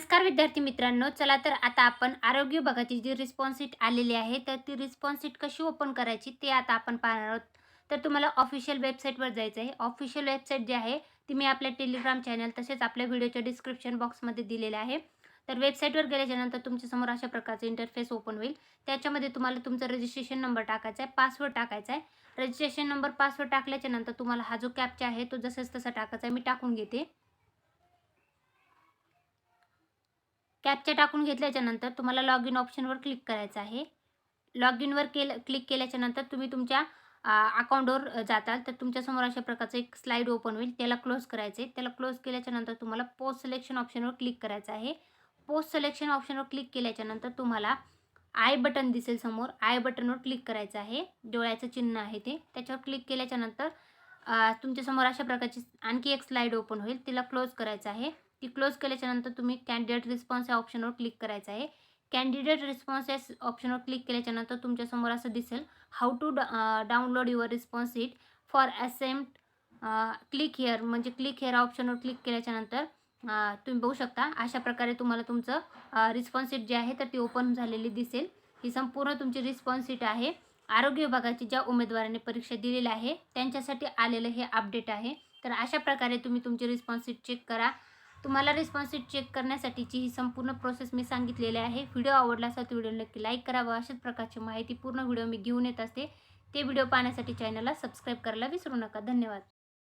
नमस्कार विद्यार्थी मित्रांनो चला तर आता आपण आरोग्य विभागाची जी रिस्पॉन्स आलेली आहे तर ती रिस्पॉन्स कशी ओपन करायची ते आता आपण पाहणार आहोत. तर तुम्हाला ऑफिशियल वेबसाईटवर जायचं आहे ऑफिशियल वेबसाईट जी आहे ती मी आपल्या टेलिग्राम चॅनल तसेच आपल्या व्हिडिओच्या डिस्क्रिप्शन बॉक्समध्ये दिलेलं आहे. तर वेबसाईटवर गेल्याच्यानंतर तुमच्यासमोर अशा प्रकारचं इंटरफेस ओपन होईल. त्याच्यामध्ये तुम्हाला तुमचा रजिस्ट्रेशन नंबर टाकायचा आहे पासवर्ड टाकायचा आहे रजिस्ट्रेशन नंबर पासवर्ड टाकल्याच्यानंतर तुम्हाला हा जो कॅपचा आहे तो जसंच तसा टाकायचा आहे मी टाकून घेते. कॅपच्या टाकून घेतल्याच्यानंतर तुम्हाला लॉग इन ऑप्शनवर क्लिक करायचं आहे. लॉग इनवर केलं क्लिक केल्याच्यानंतर तुम्ही तुमच्या अकाउंटवर जाताल. तर तुमच्यासमोर अशा प्रकारचं एक स्लाईड ओपन होईल. त्याला क्लोज करायचे त्याला क्लोज केल्याच्यानंतर तुम्हाला पोस्ट सिलेक्शन ऑप्शनवर क्लिक करायचं आहे. पोस्ट सिलेक्शन ऑप्शनवर क्लिक केल्याच्यानंतर तुम्हाला आय बटन दिसेल समोर. आय बटनवर क्लिक करायचं आहे. डोळ्याचं चिन्ह आहे ते. त्याच्यावर क्लिक केल्याच्यानंतर तुमच्यासमोर अशा प्रकारची आणखी एक स्लाईड ओपन होईल. तिला क्लोज करायचं आहे. ती क्लोज केल्याच्यानंतर तुम्ही कॅन्डिडेट रिस्पॉन्स या ऑप्शनवर क्लिक करायचं आहे. कॅन्डिडेट रिस्पॉन्स या ऑप्शनवर क्लिक केल्याच्यानंतर तुमच्यासमोर असं दिसेल how to download your response it for assessment click here म्हणजे क्लिक हिअर ऑप्शनवर क्लिक केल्याच्यानंतर तुम्ही बघू शकता अशा प्रकारे तुम्हाला तुमचं रिस्पॉन्स सीट जी आहे तर ती ओपन झालेली दिसेल. ही संपूर्ण तुमची रिस्पॉन्स सीट आहे. आरोग्य विभागाची ज्या उमेदवारांनी परीक्षा दिलेली आहे त्यांच्यासाठी आलेलं हे अपडेट आहे. तर अशा प्रकारे तुम्ही तुमची रिस्पॉन्स सीट चेक करा. तुम्हाला रिस्पॉन्स चेक करण्यासाठीची ही संपूर्ण प्रोसेस मी सांगितलेली आहे. व्हिडिओ आवडला असेल तर व्हिडिओ नक्की लाईक करावा. अशाच प्रकारची माहिती पूर्ण व्हिडिओ मी घेऊन येत असते. ते व्हिडिओ पाहण्यासाठी चॅनलला सबस्क्राईब करायला विसरू नका. धन्यवाद.